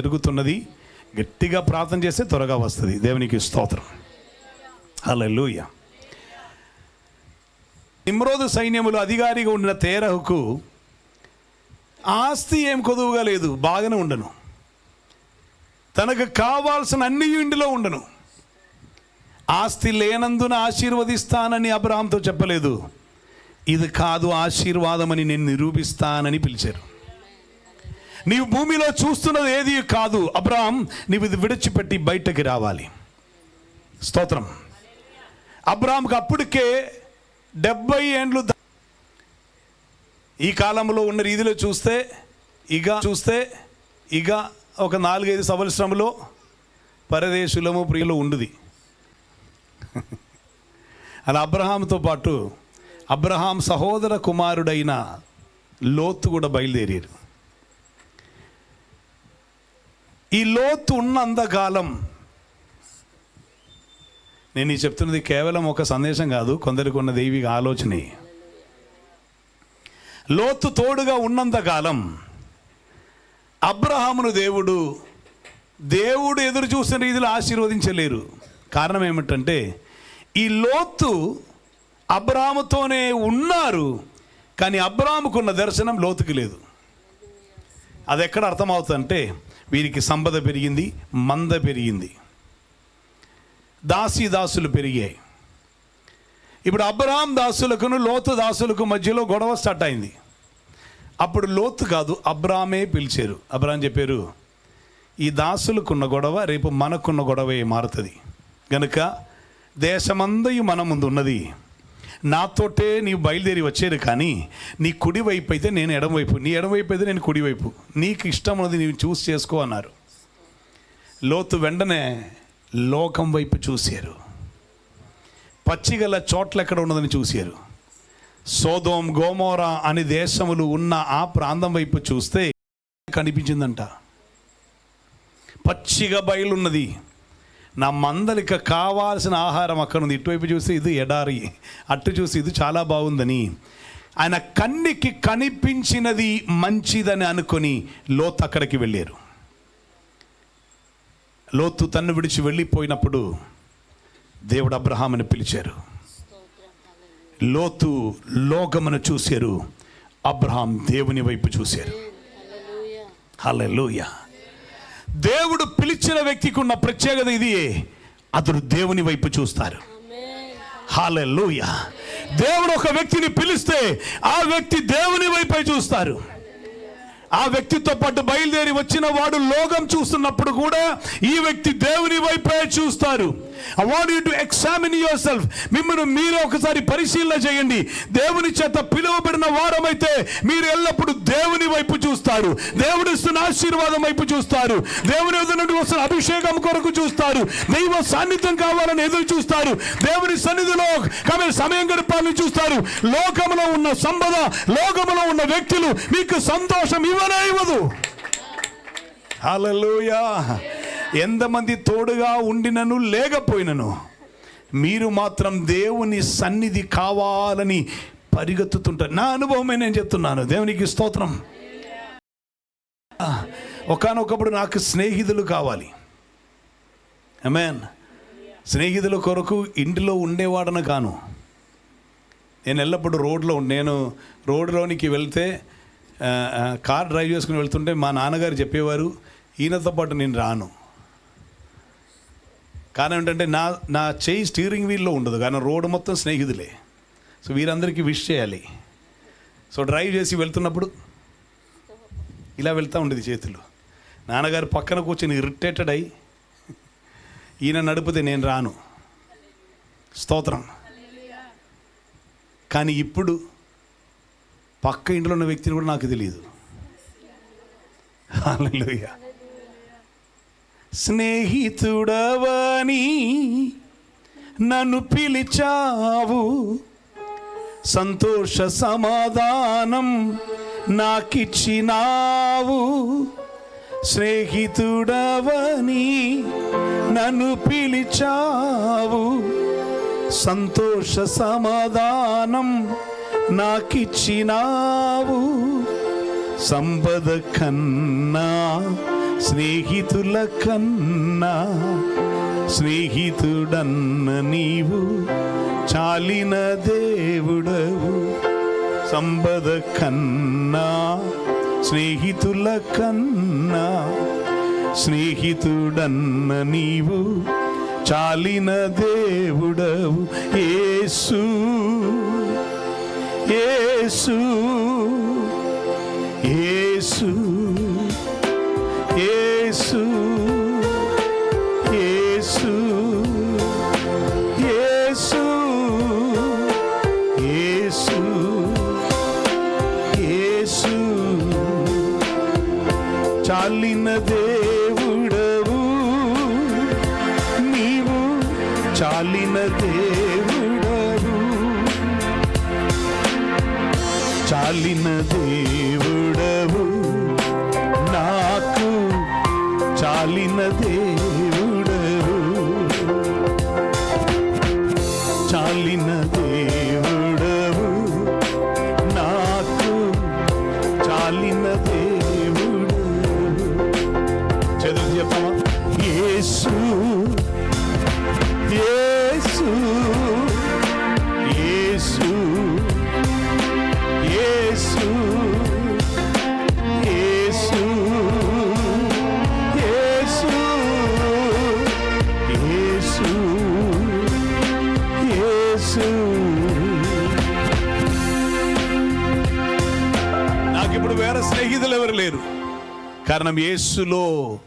జరుగుతున్నది గట్టిగా ప్రార్థన చేస్తే త్వరగా వస్తుంది. దేవునికి స్తోత్రం. లూయ నిమ్రోదు సైన్యములు అధికారిగా ఉండిన తేరహుకు ఆస్తి ఏం కొదువుగా లేదు బాగానే ఉండను. తనకు కావాల్సిన అన్ని ఇంటిలో ఉండను. ఆస్తి లేనందున ఆశీర్వదిస్తానని అబ్రహాంతో చెప్పలేదు. ఇది కాదు ఆశీర్వాదమని నేను నిరూపిస్తానని పిలిచారు. నీవు భూమిలో చూస్తున్నది ఏది కాదు. అబ్రాహం నీవు ఇది విడిచిపెట్టి బయటకి రావాలి. స్తోత్రం. అబ్రాహంకి అప్పటికే డెబ్బై ఏండ్లు ఈ కాలంలో ఉన్న రీతిలో చూస్తే ఇక చూస్తే ఇక ఒక నాలుగైదు సంవత్సరంలో పరదేశులము ప్రియులు ఉండుది. అలా అబ్రహాంతో పాటు అబ్రహాం సహోదర కుమారుడైన లోతు కూడా బయలుదేరారు. ఈ లోతు ఉన్నంతకాలం నేను ఈ చెప్తున్నది కేవలం ఒక సందేశం కాదు కొందరికి ఉన్న దైవిక ఆలోచనే. లోతు తోడుగా ఉన్నంతకాలం అబ్రహామును దేవుడు దేవుడు ఎదురు చూసిన రీతిలో ఆశీర్వదించలేరు. కారణం ఏమిటంటే ఈ లోతు అబ్రాముతోనే ఉన్నారు కానీ అబ్రాముకున్న దర్శనం లోతుకి లేదు. అది ఎక్కడ అర్థమవుతుందంటే వీరికి సంపద పెరిగింది మంద పెరిగింది. దాసి దాసులు పెరిగాయి. ఇప్పుడు అబ్రహాం దాసులకును లోతు దాసులకు మధ్యలో గొడవ స్టార్ట్ అయింది. అప్పుడు లోతు కాదు అబ్రామే పిలిచారు. అబ్రాహం చెప్పారు ఈ దాసులకున్న గొడవ రేపు మనకున్న గొడవే మారుతుంది. గనుక దేశమందయు మన ముందు ఉన్నది నాతోటే నీవు బయలుదేరి వచ్చేది కానీ నీ కుడి వైపు అయితే నేను ఎడమవైపు నీ ఎడమవైపు అయితే నేను కుడివైపు నీకు ఇష్టం ఉన్నది నీవు చూస్ చేసుకో అన్నారు. లోతు వెంటనే లోకం వైపు చూశారు. పచ్చిగల చోట్ల ఎక్కడ ఉన్నదని చూశారు. సోదోం గోమోరా అని దేశములు ఉన్న ఆ ప్రాంతం వైపు చూస్తే కనిపించిందంట. పచ్చిగా బయలున్నది. నా మందలిక కావాల్సిన ఆహారం అక్కడ ఉంది. ఇటువైపు చూసి ఇది ఎడారి అటు చూసి ఇది చాలా బాగుందని. ఆయన కన్నికి కనిపించినది మంచిదని అనుకొని లోతు అక్కడికి వెళ్ళారు. లోతు తన్ను విడిచి వెళ్ళిపోయినప్పుడు దేవుడు అబ్రహాముని పిలిచారు. లోతు లోకమును చూశారు. అబ్రహాం దేవుని వైపు చూశారు. హల్లెలూయా. దేవుడు పిలిచిన వ్యక్తికి ఉన్న ప్రత్యేకత ఇది. అతడు దేవుని వైపు చూస్తారు. హాలెలూయా దేవుడు ఒక వ్యక్తిని పిలిస్తే ఆ వ్యక్తి దేవుని వైపే చూస్తారు. ఆ వ్యక్తితో పాటు బయలుదేరి వచ్చిన వాడు లోకం చూస్తున్నప్పుడు కూడా ఈ వ్యక్తి దేవుని వైపే చూస్తారు. I want you to examine yourself మిమ్మల్ని మీరు ఒకసారి పరిశీలన చేయండి. దేవుని చేత పిలువబడిన వారమైతే మీరు ఎల్లప్పుడూ దేవుని వైపు చూస్తారు. దేవుడు ఇస్తున్న ఆశీర్వాదం వైపు చూస్తారు. దేవుని ఎదురు నుండి వస్తున్న అభిషేకం కొరకు చూస్తారు. దైవ సాన్నిధ్యం కావాలని ఎదురు చూస్తారు. దేవుని సన్నిధిలో కాబట్టి సమయం గడపాలని చూస్తారు. లోకంలో ఉన్న సంపద లోకంలో ఉన్న వ్యక్తులు మీకు సంతోషం ఇవ్వనే ఇవ్వదు. హల్లెలూయా ఎంతమంది తోడుగా ఉండినను లేకపోయినను మీరు మాత్రం దేవుని సన్నిధి కావాలని పరిగెత్తుతుంటారు. నా అనుభవమే నేను చెప్తున్నాను. దేవునికి స్తోత్రం. ఒకనొకప్పుడు నాకు స్నేహితులు కావాలి. అమెన్ స్నేహితుల కొరకు ఇంటిలో ఉండేవాడను కాను. నేను ఎల్లప్పుడూ రోడ్లో నేను రోడ్లోనికి వెళ్తే కార్ డ్రైవ్ చేసుకుని వెళ్తుంటే మా నాన్నగారు చెప్పేవారు ఈయనతో పాటు నేను రాను. కారణం ఏంటంటే నా నా చేయి స్టీరింగ్ వీల్లో ఉండదు. కానీ రోడ్డు మొత్తం స్నేహితులే. సో వీరందరికీ విష్ చేయాలి. సో డ్రైవ్ చేసి వెళ్తున్నప్పుడు ఇలా వెళ్తూ ఉండేది చేతులు. నాన్నగారు పక్కన కూర్చొని ఇరిటేటెడ్ అయి ఈయన నడిపితే నేను రాను. స్తోత్రం. కానీ ఇప్పుడు పక్క ఇంట్లో ఉన్న వ్యక్తిని కూడా నాకు తెలియదు. హల్లెలూయా. స్నేహితుడవని నన్ను పిలిచావు. సంతోష సమాధానం నాకిచ్చినావు. స్నేహితుడవని నన్ను పిలిచావు. సంతోష సమాధానం నాకిచ్చినావు. సంపద కన్నా స్నేహితుల కన్నా స్నేహితుడన్న నీవు చాలిన దేవుడవు. సంపద కన్నా స్నేహితుల కన్నా స్నేహితుడన్న నీవు చాలిన దేవుడవు. ఏసు ఏసు ఏసు. యేసు యేసు యేసు యేసు యేసు. చాలిన దేవుడవు నీవు చాలిన దేవుడవు. చాలిన దేవుడవు ఆలినదే వేరే స్నేహితులు ఎవరు లేరు. కారణం యేసులో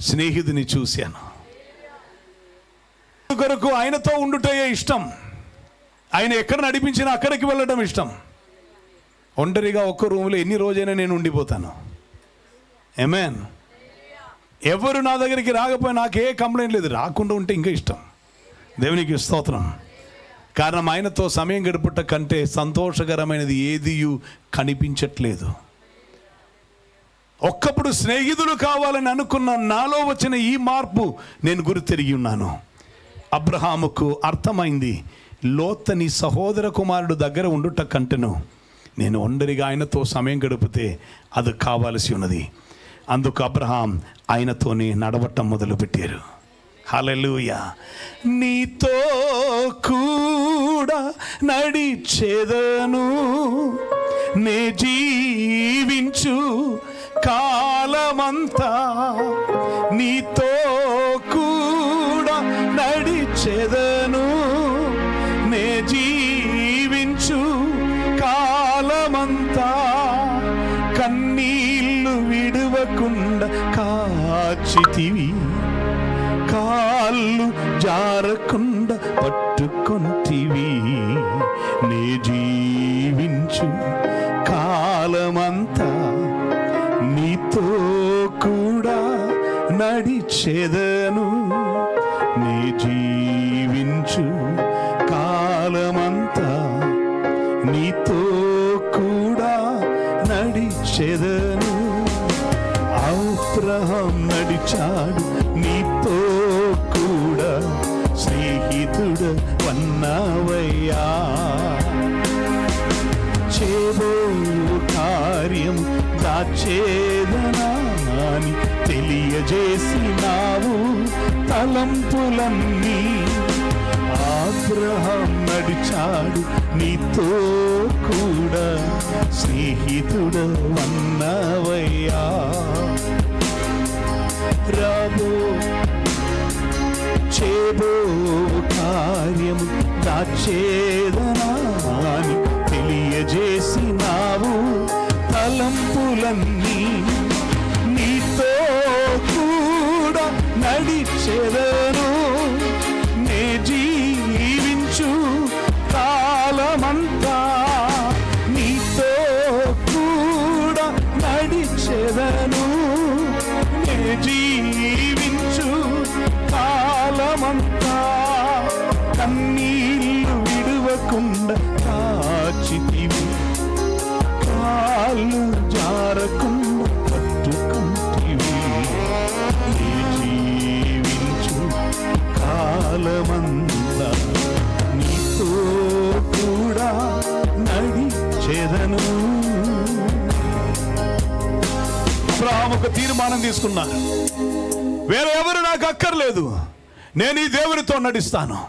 స్నేహితుని చూశాను. కొరకు ఆయనతో ఉండుటయే ఇష్టం. ఆయన ఎక్కడ నడిపించినా అక్కడికి వెళ్ళడం ఇష్టం. ఒంటరిగా ఒక్క రూమ్లో ఎన్ని రోజైనా నేను ఉండిపోతాను. ఏమేన్ ఎవరు నా దగ్గరికి రాకపోయి ఏ కంప్లైంట్ లేదు. రాకుండా ఉంటే ఇంకా ఇష్టం. దేవునికి స్తోత్రం. కారణం ఆయనతో సమయం గడుపుట కంటే సంతోషకరమైనది ఏది కనిపించట్లేదు. ఒక్కప్పుడు స్నేహితులు కావాలని అనుకున్న నాలో వచ్చిన ఈ మార్పు నేను గురి తిరిగి ఉన్నాను. అబ్రహాముకు అర్థమైంది లోతని సహోదర కుమారుడు దగ్గర ఉండుట కంటెను. నేను ఒంటరిగా ఆయనతో సమయం గడిపితే అది కావాల్సి ఉన్నది. అందుకు అబ్రహాం ఆయనతోనే నడవటం మొదలుపెట్టారు. హలలుయ నీతో కూడా నడిచేదను నే జీవించు అంతా నీతో కూడా నడిచెదను. నే జీవించు కాలమంతా కన్నీళ్ళు విడవకుండా కాచితివి. కాళ్ళు జారకుండా పట్టుకొంటివి. నడిచెదను. నీ జీవించు కాలమంతా నీతో కూడా నడిచెదను. అబ్రహం నడిచాడు నీతో కూడా స్నేహితుడు వన్నావయ్యా. చేబో కార్యం దాచేదనాని తెలియజేసినావు తలంపులన్నీ. ఆగ్రహం నడిచాడు నీతో కూడా స్నేహితుడు అన్నవయ్యా. రాబో చేబో కార్యం దాచేదనాని తెలియజేసినావు తలంపులన్నీ. నీతో Sever చేదను. అబ్రహాం ఒక తీర్మానం తీసుకున్నాను వేరే ఎవరు నాకు అక్కర్లేదు. నేను ఈ దేవునితో నడుస్తాను.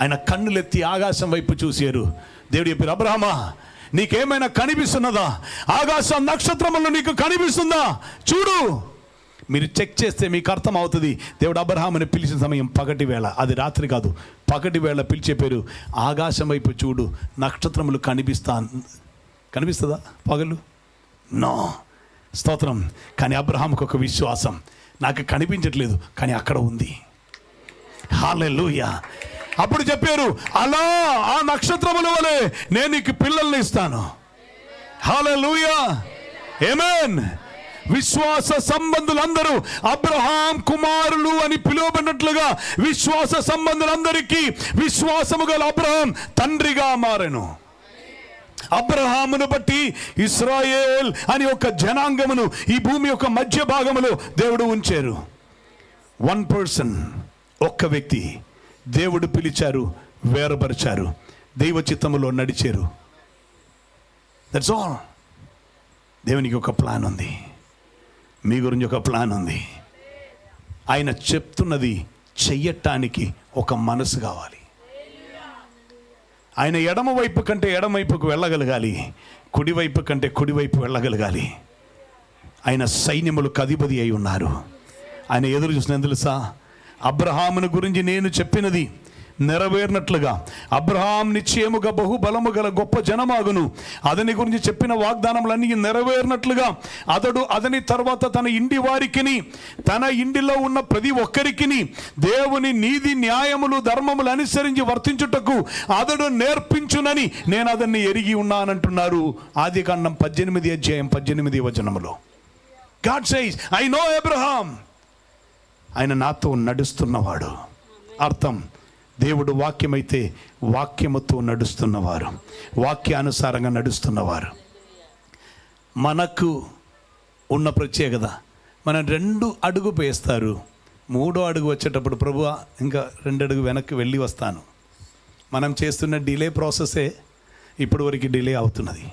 ఆయన కన్నులెత్తి ఆకాశం వైపు చూసారు. దేవుడు చెప్పారు అబ్రహమా నీకేమైనా కనిపిస్తున్నదా? ఆకాశ నక్షత్రములు నీకు కనిపిస్తుందా? చూడు. మీరు చెక్ చేస్తే మీకు అర్థం అవుతుంది దేవుడు అబ్రహాముని పిలిచిన సమయం పగటి వేళ. అది రాత్రి కాదు. పగటి వేళ పిలిచే పేరు ఆకాశం వైపు చూడు. నక్షత్రములు కనిపిస్తా కనిపిస్తుందా? పగలు నో. స్తోత్రం. కానీ అబ్రహాంకు ఒక విశ్వాసం. నాకు కనిపించట్లేదు కానీ అక్కడ ఉంది. హాలెలూయా. అప్పుడు చెప్పారు అలా ఆ నక్షత్రముల వలె నేను నీకు పిల్లల్ని ఇస్తాను. హాలెలూయా. ఏమేన్ విశ్వాస సంబంధులందరూ అబ్రహాం కుమారులు అని పిలువబడినట్లుగా విశ్వాస సంబంధులందరికీ విశ్వాసము గల అబ్రహాం తండ్రిగా మారెను. అబ్రహామును బట్టి ఇస్రాయేల్ అని ఒక జనాంగమును ఈ భూమి యొక్క మధ్య భాగములో దేవుడు ఉంచారు. వన్ పర్సన్ ఒక్క వ్యక్తి దేవుడు పిలిచారు వేరపరిచారు దైవ చిత్తములో నడిచారు. దట్స్ ఆల్ దేవునికి ఒక ప్లాన్ ఉంది. మీ గురించి ఒక ప్లాన్ ఉంది. ఆయన చెప్తున్నది చెయ్యటానికి ఒక మనసు కావాలి. ఆయన ఎడమ వైపు కంటే ఎడమ వైపుకు వెళ్ళగలగాలి కుడివైపు కంటే కుడివైపు వెళ్ళగలగాలి. ఆయన సైన్యములు కధిపతి అయి ఉన్నారు. ఆయన ఎదురు చూసిన తెలుసా? అబ్రహామును గురించి నేను చెప్పినది నెరవేరినట్లుగా. అబ్రహాం నిశ్చయముగా బహుబలము గల గొప్ప జనమాగును. అతని గురించి చెప్పిన వాగ్దానములన్నీ నెరవేరినట్లుగా. అతడు అతని తర్వాత తన ఇంటి వారికిని తన ఇంటిలో ఉన్న ప్రతి ఒక్కరికిని దేవుని నీతి న్యాయములు ధర్మములు అనుసరించి వర్తించుటకు అతడు నేర్పించునని నేను అతన్ని ఎరిగి ఉన్నానంటున్నారు. ఆది కాండం పద్దెనిమిది అధ్యాయం పద్దెనిమిది వచనములో. God says I know Abraham. ఆయన నాతో నడుస్తున్నవాడు. అర్థం దేవుడు వాక్యమైతే వాక్యముతో నడుస్తున్నవారు. వాక్యానుసారంగా నడుస్తున్నవారు. మనకు ఉన్న ప్రత్యేకత మనం రెండు అడుగు వేస్తారు మూడో అడుగు వచ్చేటప్పుడు ప్రభు ఇంకా రెండు అడుగు వెనక్కి వెళ్ళి వస్తాను. మనం చేస్తున్న డిలే ప్రాసెసే ఇప్పటి వరకు డిలే అవుతున్నది.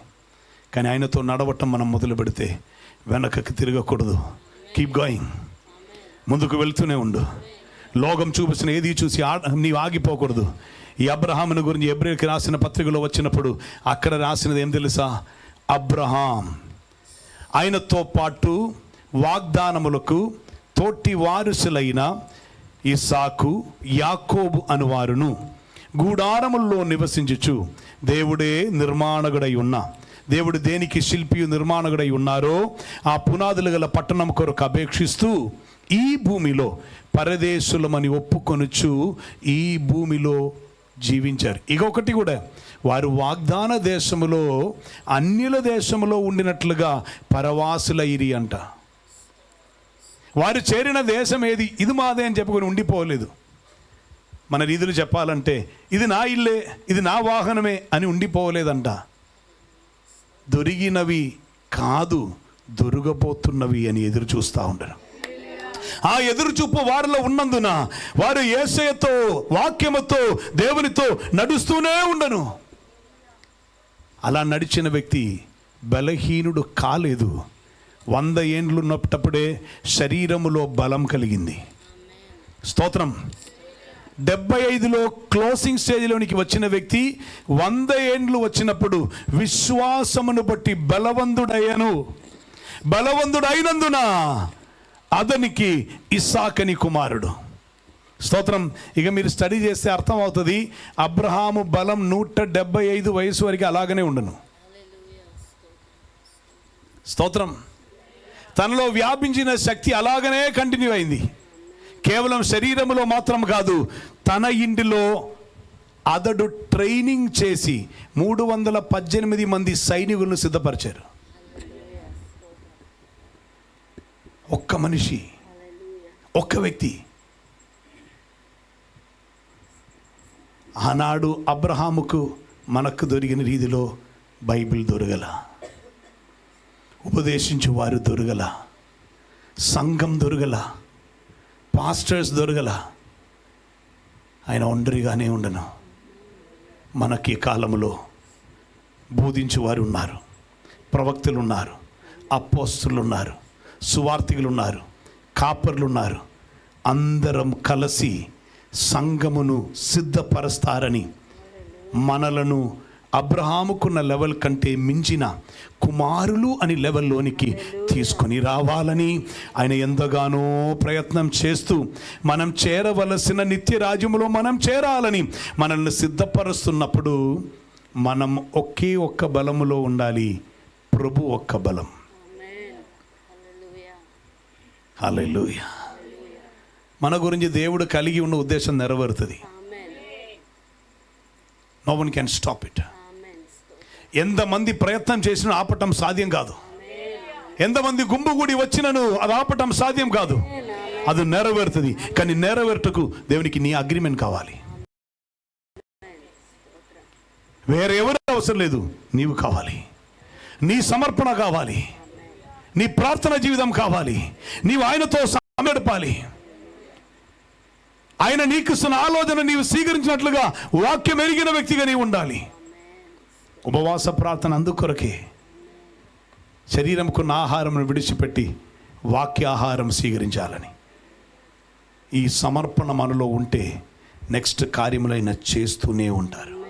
కానీ ఆయనతో నడవటం మనం మొదలు పెడితే వెనకకి తిరగకూడదు. కీప్ గోయింగ్ ముందుకు వెళ్తూనే ఉండు. లోకం చూపించిన ఏది చూసి నీవు ఆగిపోకూడదు. ఈ అబ్రహాముని గురించి ఎబ్రిల్కి రాసిన పత్రికలో వచ్చినప్పుడు అక్కడ రాసినది ఏం తెలుసా? అబ్రహాం. ఆయనతో పాటు వాగ్దానములకు తోటి వారసులైన ఇసాకు యాకోబు అనువారును గూడారముల్లో నివసించుచు దేవుడే నిర్మాణకుడై ఉన్న. దేవుడు దేనికి శిల్పి నిర్మాణకుడై ఉన్నారో ఆ పునాదులు గల పట్టణం కొరకు అపేక్షిస్తూ ఈ భూమిలో పరదేశులమని ఒప్పుకొనుచు ఈ భూమిలో జీవించారు. ఇకొకటి కూడా వారు వాగ్దాన దేశములో అన్యుల దేశములో ఉండినట్లుగా పరవాసులైరి అంట. వారు చేరిన దేశం ఏది? ఇది మాదే అని చెప్పుకొని ఉండిపోలేదు. మన రీతులు చెప్పాలంటే ఇది నా ఇల్లే ఇది నా వాహనమే అని ఉండిపోలేదంట. దొరికినవి కాదు దొరగబోతున్నవి అని ఎదురు చూస్తూ ఉండరు. ఆ ఎదురుచూపు వారిలో ఉన్నందున వారు ఏసయతో వాక్యముతో దేవునితో నడుస్తూనే ఉండను. అలా నడిచిన వ్యక్తి బలహీనుడు కాలేదు. వంద ఏండ్లు ఉన్నప్పుడే శరీరములో బలం కలిగింది. స్తోత్రం. డెబ్బై ఐదులో క్లోజింగ్ స్టేజ్లోనికి వచ్చిన వ్యక్తి వంద ఏండ్లు వచ్చినప్పుడు విశ్వాసమును బట్టి బలవంతుడయ్యను. బలవంతుడైనందున అతనికి ఇస్సాకని కుమారుడు. స్తోత్రం. ఇక మీరు స్టడీ చేస్తే అర్థమవుతుంది అబ్రహాము బలం నూట డెబ్బై ఐదు వయసు వరకు అలాగనే ఉండను. స్తోత్రం. తనలో వ్యాపించిన శక్తి అలాగనే కంటిన్యూ అయింది. కేవలం శరీరములో మాత్రం కాదు తన ఇంటిలో అతడు ట్రైనింగ్ చేసి మూడు వందల పద్దెనిమిది మంది సైనికులను సిద్ధపరిచారు. ఒక్క మనిషి ఒక్క వ్యక్తి. ఆనాడు అబ్రహాముకు మనకు దొరికిన రీతిలో బైబిల్ దొరగల. ఉపదేశించు వారు దొరగల. సంఘం దొరగల. పాస్టర్స్ దొరగల. ఆయన ఒంటరిగానే ఉండను. మనకి కాలంలో బోధించు వారు ఉన్నారు. ప్రవక్తలు ఉన్నారు. అపోస్తులు ఉన్నారు సువార్థికులు ఉన్నారు కాపర్లు ఉన్నారు అందరం కలిసి సంఘమును సిద్ధపరుస్తారని మనలను అబ్రహాముకున్న లెవెల్ కంటే మించిన కుమారులు అని లెవెల్లోనికి తీసుకొని రావాలని ఆయన ఎంతగానో ప్రయత్నం చేస్తూ మనం చేరవలసిన నిత్య రాజ్యములో మనం చేరాలని మనల్ని సిద్ధపరుస్తున్నప్పుడు మనం ఒకే ఒక్క బలములో ఉండాలి ప్రభు ఒక్క బలం. హల్లెలూయా. మన గురించి దేవుడు కలిగి ఉన్న ఉద్దేశం నెరవేరుతుంది. No one can stop it ఎంతమంది ప్రయత్నం చేసినా ఆపటం సాధ్యం కాదు. ఎంతమంది గుంపుగూడి వచ్చినను అది ఆపటం సాధ్యం కాదు. అది నెరవేరుతుంది. కానీ నెరవేరుటకు దేవునికి నీ అగ్రిమెంట్ కావాలి. వేరే అవసరం లేదు. నీవు కావాలి. నీ సమర్పణ కావాలి. నీ ప్రార్థన జీవితం కావాలి. నీవు ఆయనతో సమడపాలి ఆయన నీకు ఇస్తున్న ఆలోచన నీవు స్వీకరించినట్లుగా వాక్యం ఎరిగిన వ్యక్తిగా నీవు ఉండాలి. ఉపవాస ప్రార్థన అందుకొరకే శరీరంకున్న ఆహారం విడిచిపెట్టి వాక్యాహారం స్వీకరించాలని. ఈ సమర్పణ మనలో ఉంటే నెక్స్ట్ కార్యములైన చేస్తూనే ఉంటారు.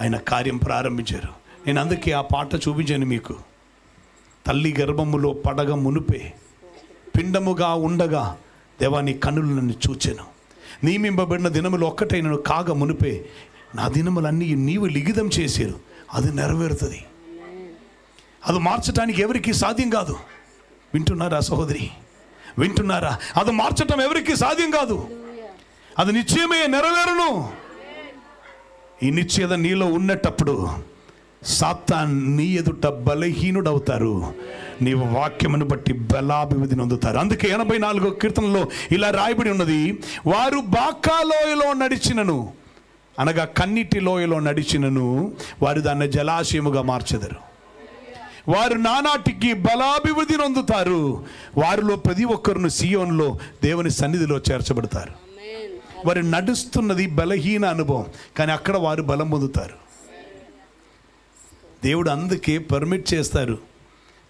ఆయన కార్యం ప్రారంభించారు. నేను అందుకే ఆ పాట చూపించాను మీకు. తల్లి గర్భములో పడగ మునుపే పిండముగా ఉండగా దేవా నీ కన్నులు నన్ను చూచాను. నియమింపబడిన దినములు ఒక్కటైనను కాగ మునిపే నా దినములన్నీ నీవు లిఖితం చేశారు అది నెరవేరుతుంది. అది మార్చడానికి ఎవరికి సాధ్యం కాదు. వింటున్నారా సహోదరి? వింటున్నారా? అది మార్చటం ఎవరికి సాధ్యం కాదు. అది నిశ్చయమే నెరవేరును. ఈ నిశ్చయత నీలో ఉన్నట్టప్పుడు సాతాన్ నీ ఎదుట బలహీనుడవుతారు. నీవు వాక్యమును బట్టి బలాభివృద్ధి నొందుతారు. అందుకే ఎనభై నాలుగో కీర్తనలో ఇలా రాయబడి ఉన్నది వారు బాకాలోయలో నడిచినను. అనగా కన్నిటి లోయలో నడిచినను వారు దాన్ని జలాశయముగా మార్చెదరు. వారు నానాటికి బలాభివృద్ధి నొందుతారు. వారిలో ప్రతి ఒక్కరును సియోన్లో దేవుని సన్నిధిలో చేర్చబడతారు. వారు నడుస్తున్నది బలహీన అనుభవం కానీ అక్కడ వారు బలం పొందుతారు. దేవుడు అందుకే పర్మిట్ చేస్తారు.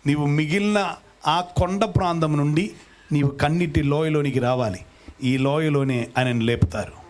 నీవు మిగిలిన ఆ కొండ ప్రాంతం నుండి నీవు కన్నిటి లోయలోనికి రావాలి. ఈ లోయలోనే ఆయనను లేపుతారు.